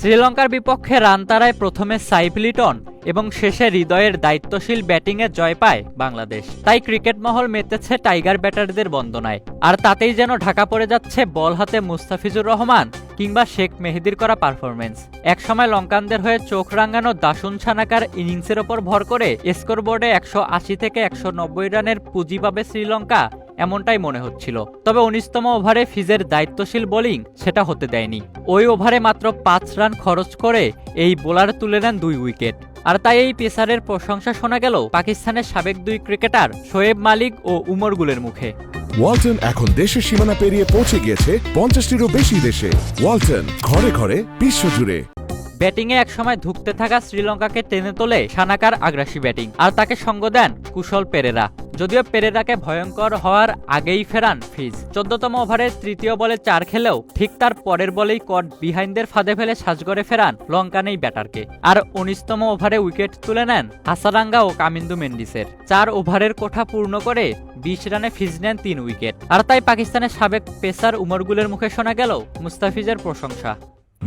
শ্রীলঙ্কার বিপক্ষে রান তারায় প্রথমে সাইফ লিটন এবং শেষে হৃদয়ের দায়িত্বশীল ব্যাটিংয়ে জয় পায় বাংলাদেশ। তাই ক্রিকেট মহল মেতেছে টাইগার ব্যাটারদের বন্দনায়। আর তাতেই যেন ঢাকা পড়ে যাচ্ছে বল হাতে মুস্তাফিজুর রহমান কিংবা শেখ মেহেদির করা পারফরমেন্স একসময় লঙ্কানদের হয়ে চোখ রাঙানো দাসুন ছানাকার ইনিংসের ওপর ভর করে স্কোর বোর্ডে একশো আশি থেকে একশো নব্বই রানের পুঁজি পাবে শ্রীলঙ্কা। এমনটাই মনে হচ্ছিল। তবে উনিশতম ওভারে ফিজের দায়িত্বশীল বোলিং সেটা হতে দেয়নি। ওই ওভারে মাত্র পাঁচ রান খরচ করে এই বোলার তুলে নেন দুই উইকেট। আর তাই এই পেসারের প্রশংসা শোনা গেল পাকিস্তানের সাবেক দুই ক্রিকেটার শোয়েব মালিক ও উমর গুলের মুখে। ওয়ালটন এখন দেশের সীমানা পেরিয়ে পৌঁছে গিয়েছে পঞ্চাশটিরও বেশি দেশে। ওয়ালটন ঘরে ঘরে বিশ্বজুড়ে। ব্যাটিংয়ে একসময় ধুঁকতে থাকা শ্রীলঙ্কাকে টেনে তোলে সানাকার আগ্রাসী ব্যাটিং। আর তাকে সঙ্গ দেন কুশল পেরেরা। যদিও পেরেরাকে ভয়ঙ্কর হওয়ার আগেই ফেরান ফিজ। চোদ্দতম ওভারের তৃতীয় বলে চার খেলেও ঠিক তার পরের বলেই কট বিহাইন্ডের ফাঁদে ফেলে সাজগড়ে ফেরান লঙ্কানেই ব্যাটারকে। আর উনিশতম ওভারে উইকেট তুলে নেন হাসারাঙ্গা ও কামিন্দু মেন্ডিসের। চার ওভারের কোঠা পূর্ণ করে বিশ রানে ফিজ নেন তিন উইকেট। আর তাই পাকিস্তানের সাবেক পেসার উমরগুলের মুখে শোনা গেল মুস্তাফিজের প্রশংসা।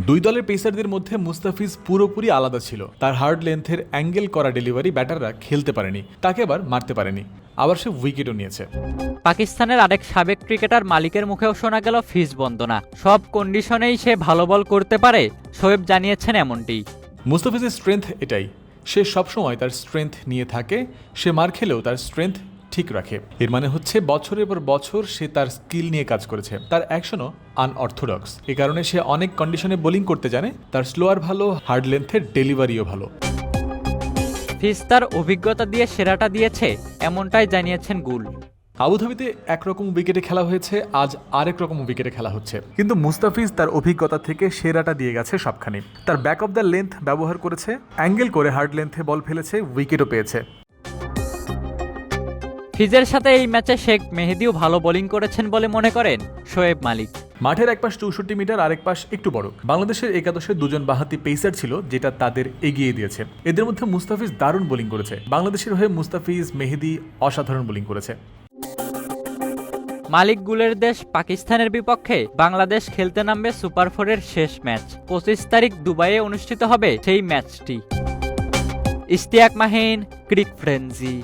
দুই দলের পেসারদের মধ্যে মুস্তাফিজ পুরোপুরি আলাদা ছিল। তার হার্ড লেন্থের অ্যাঙ্গেল করা ডেলিভারি ব্যাটাররা খেলতে পারেনি, তাকে আবার মারতে পারেনি। আবার সে উইকেটও নিয়েছে। পাকিস্তানের আরেক সাবেক ক্রিকেটার মালিকের মুখেও শোনা গেল ফিজ বন্দনা। সব কন্ডিশনেই সে ভালো বল করতে পারে শোয়েব জানিয়েছেন এমনটি। মুস্তাফিজের স্ট্রেংথ এটাই। সে সবসময় তার স্ট্রেংথ নিয়ে থাকে সে মার খেলেও তার স্ট্রেংথ ঠিক রাখে। এর মানে হচ্ছে বছরের পর বছর সে তার স্কিল নিয়ে কাজ করেছে। তার অ্যাকশনও আনঅর্থোডক্স এ কারণে সে অনেক কন্ডিশনে বোলিং করতে জানে তার স্লোয়ার ভালো হার্ড লেন্থের ডেলিভারিও ভালো। ফিজ তার অভিজ্ঞতা দিয়ে সেরাটা দিয়েছে এমনটাই জানিয়েছেন গুল। আবুধাবিতে একরকম উইকেটে খেলা হয়েছে আজ আরেক রকম উইকেটে খেলা হচ্ছে। কিন্তু মুস্তাফিজ তার অভিজ্ঞতা থেকে সেরাটা দিয়ে গেছে সবখানে। তার ব্যাক অফ দ্য লেন্থ ব্যবহার করেছে অ্যাঙ্গেল করে হার্ড লেন্থে বল ফেলেছে উইকেটও পেয়েছে। ফিজের সাথে এই ম্যাচে শেখ মেহেদিও ভালো বোলিং করেছেন বলে মনে করেন শোয়েব মালিক। মাঠের এক পাশ চৌষট্টি মিটার, আরেক পাশ একটু বড়। বাংলাদেশের একাদশে দুজন বাহাতি পেসার ছিল, যেটা তাদের এগিয়ে দিয়েছে। এদের মধ্যে মুস্তাফিজ দারুণ বোলিং করেছে। বাংলাদেশের হয়ে মুস্তাফিজ, মেহেদি অসাধারণ বোলিং করেছে। মালিক গুলের দেশ পাকিস্তানের বিপক্ষে বাংলাদেশ খেলতে নামবে সুপার ফোরের শেষ ম্যাচ। পঁচিশ তারিখ দুবাইয়ে অনুষ্ঠিত হবে সেই ম্যাচটি। ইশতিয়াক মাহিন, ক্রিক ফ্রেন্সি।